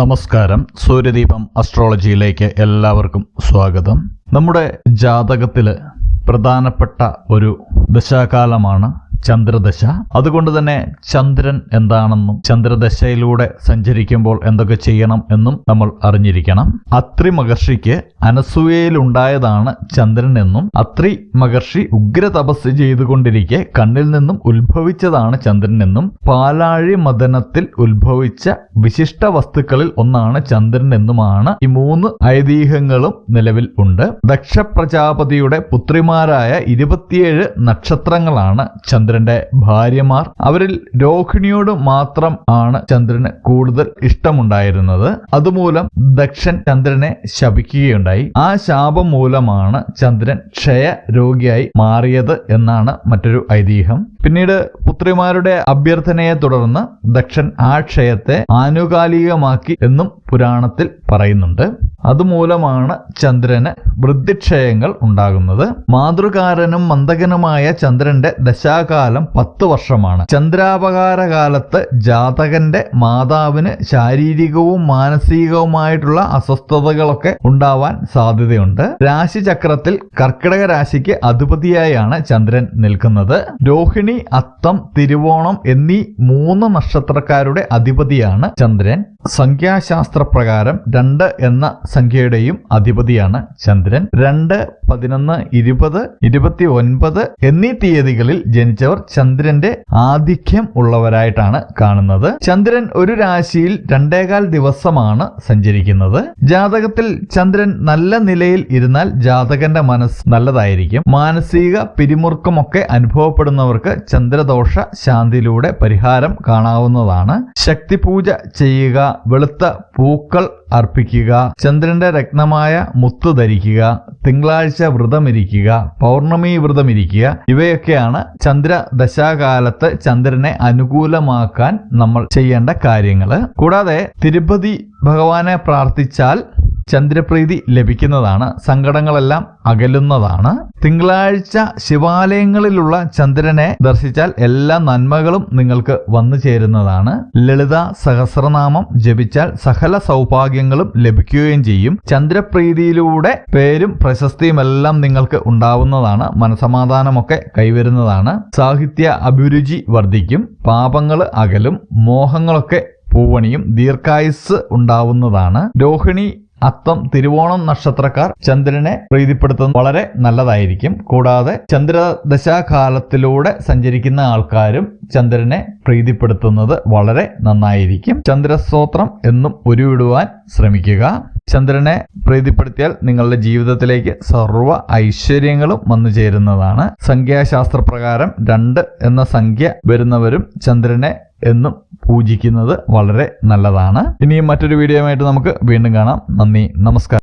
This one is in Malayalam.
നമസ്കാരം. സൂര്യദീപം അസ്ട്രോളജിയിലേക്ക് എല്ലാവർക്കും സ്വാഗതം. നമ്മുടെ ജാതകത്തിൽ പ്രധാനപ്പെട്ട ഒരു ദശാകാലമാണ്. ചന്ദ്രദശ. അതുകൊണ്ട് തന്നെ ചന്ദ്രൻ എന്താണെന്നും ചന്ദ്രദശയിലൂടെ സഞ്ചരിക്കുമ്പോൾ എന്തൊക്കെ ചെയ്യണം എന്നും നമ്മൾ അറിഞ്ഞിരിക്കണം. അത്രി മഹർഷിക്ക് അനസൂയയിലുണ്ടായതാണ് ചന്ദ്രൻ എന്നും അത്രി മഹർഷി ഉഗ്ര തപസ് ചെയ്തുകൊണ്ടിരിക്കെ കണ്ണിൽ നിന്നും ഉത്ഭവിച്ചതാണ് ചന്ദ്രൻ എന്നും പാലാഴി മദനത്തിൽ ഉത്ഭവിച്ച വിശിഷ്ട വസ്തുക്കളിൽ ഒന്നാണ് ചന്ദ്രൻ എന്നുമാണ് ഈ മൂന്ന് ഐതിഹ്യങ്ങളും നിലവിൽ ഉണ്ട്. ദക്ഷ പ്രജാപതിയുടെ പുത്രിമാരായ ഇരുപത്തിയേഴ് നക്ഷത്രങ്ങളാണ് ചന്ദ്രന്റെ ഭാര്യമാർ. അവരിൽ രോഹിണിയോട് മാത്രം ആണ് ചന്ദ്രന് കൂടുതൽ ഇഷ്ടമുണ്ടായിരുന്നത്. അതുമൂലം ദക്ഷൻ ചന്ദ്രനെ ശപിക്കുകയുണ്ടായി. ആ ശാപം മൂലമാണ് ചന്ദ്രൻ ക്ഷയ രോഗിയായി മാറിയത് എന്നാണ് മറ്റൊരു ഐതിഹ്യം. പിന്നീട് പുത്രിമാരുടെ അഭ്യർത്ഥനയെ തുടർന്ന് ദക്ഷൻ ആ ക്ഷയത്തെ ആനുകാലികമാക്കി എന്നും പുരാണത്തിൽ പറയുന്നുണ്ട്. അതുമൂലമാണ് ചന്ദ്രന് വൃദ്ധിക്ഷയങ്ങൾ ഉണ്ടാകുന്നത്. മാതൃകാരനും മന്ദകനുമായ ചന്ദ്രന്റെ ദശാകാലം പത്ത് വർഷമാണ്. ചന്ദ്രാപകാര കാലത്ത് ജാതകന്റെ മാതാവിന് ശാരീരികവും മാനസികവുമായിട്ടുള്ള അസ്വസ്ഥതകളൊക്കെ ഉണ്ടാവാൻ സാധ്യതയുണ്ട്. രാശിചക്രത്തിൽ കർക്കിടക രാശിക്ക് അധിപതിയായാണ് ചന്ദ്രൻ നിൽക്കുന്നത്. രോഹിണി അത്തം തിരുവോണം എന്നീ മൂന്ന് നക്ഷത്രക്കാരുടെ അധിപതിയാണ് ചന്ദ്രൻ. സംഖ്യാശാസ്ത്ര പ്രകാരം രണ്ട് എന്ന സംഖ്യയുടെയും അധിപതിയാണ് ചന്ദ്രൻ. രണ്ട് പതിനൊന്ന് ഇരുപത് ഇരുപത്തി ഒൻപത് എന്നീ തീയതികളിൽ ജനിച്ചവർ ചന്ദ്രന്റെ ആധിക്യം ഉള്ളവരായിട്ടാണ് കാണുന്നത്. ചന്ദ്രൻ ഒരു രാശിയിൽ രണ്ടേകാൽ ദിവസമാണ് സഞ്ചരിക്കുന്നത്. ജാതകത്തിൽ ചന്ദ്രൻ നല്ല നിലയിൽ ഇരുന്നാൽ ജാതകന്റെ മനസ്സ് നല്ലതായിരിക്കും. മാനസിക പിരിമുറുക്കമൊക്കെ അനുഭവപ്പെടുന്നവർക്ക് ചന്ദ്രദോഷ ശാന്തിയിലൂടെ പരിഹാരം കാണാവുന്നതാണ്. ശക്തിപൂജ ചെയ്യുക വെളുത്ത പൂക്കൾ അർപ്പിക്കുക ചന്ദ്രന്റെ രത്നമായ മുത്ത് ധരിക്കുക തിങ്കളാഴ്ച വ്രതമിരിക്കുക പൗർണമി വ്രതമിരിക്കുക ഇവയൊക്കെയാണ് ചന്ദ്ര ദശാകാലത്ത് ചന്ദ്രനെ അനുകൂലമാക്കാൻ നമ്മൾ ചെയ്യേണ്ട കാര്യങ്ങൾ കൂടാതെ തിരുപ്പതി ഭഗവാനെ പ്രാർത്ഥിച്ചാൽ ചന്ദ്രപ്രീതി ലഭിക്കുന്നതാണ് സങ്കടങ്ങളെല്ലാം അകലുന്നതാണ്. തിങ്കളാഴ്ച ശിവാലയങ്ങളിലുള്ള ചന്ദ്രനെ ദർശിച്ചാൽ എല്ലാ നന്മകളും നിങ്ങൾക്ക് വന്നു ചേരുന്നതാണ്. ലളിത സഹസ്രനാമം ജപിച്ചാൽ സകല സൗഭാഗ്യങ്ങളും ലഭിക്കുകയും ചെയ്യും. ചന്ദ്രപ്രീതിയിലൂടെ പേരും പ്രശസ്തിയുമെല്ലാം നിങ്ങൾക്ക് ഉണ്ടാവുന്നതാണ് മനസമാധാനമൊക്കെ കൈവരുന്നതാണ്. സാഹിത്യ അഭിരുചി വർദ്ധിക്കും പാപങ്ങൾ അകലും മോഹങ്ങളൊക്കെ പൂവണിയും ദീർഘായുസ് ഉണ്ടാവുന്നതാണ്. രോഹിണി അത്തം തിരുവോണം നക്ഷത്രക്കാർ ചന്ദ്രനെ പ്രീതിപ്പെടുത്തുന്നത് വളരെ നല്ലതായിരിക്കും. കൂടാതെ ചന്ദ്രദശാകാലത്തിലൂടെ സഞ്ചരിക്കുന്ന ആൾക്കാരും ചന്ദ്രനെ പ്രീതിപ്പെടുത്തുന്നത് വളരെ നന്നായിരിക്കും. ചന്ദ്രസ്തോത്രം എന്നും ഉരുവിടുവാൻ ശ്രമിക്കുക. ചന്ദ്രനെ പ്രീതിപ്പെടുത്തിയാൽ നിങ്ങളുടെ ജീവിതത്തിലേക്ക് സർവ ഐശ്വര്യങ്ങളും വന്നു ചേരുന്നതാണ്. സംഖ്യാശാസ്ത്രപ്രകാരം രണ്ട് എന്ന സംഖ്യ വരുന്നവരും ചന്ദ്രനെ എന്നും പൂജിക്കുന്നത് വളരെ നല്ലതാണ്. ഇനിയും മറ്റൊരു വീഡിയോയുമായിട്ട് നമുക്ക് വീണ്ടും കാണാം. നന്ദി നമസ്കാരം.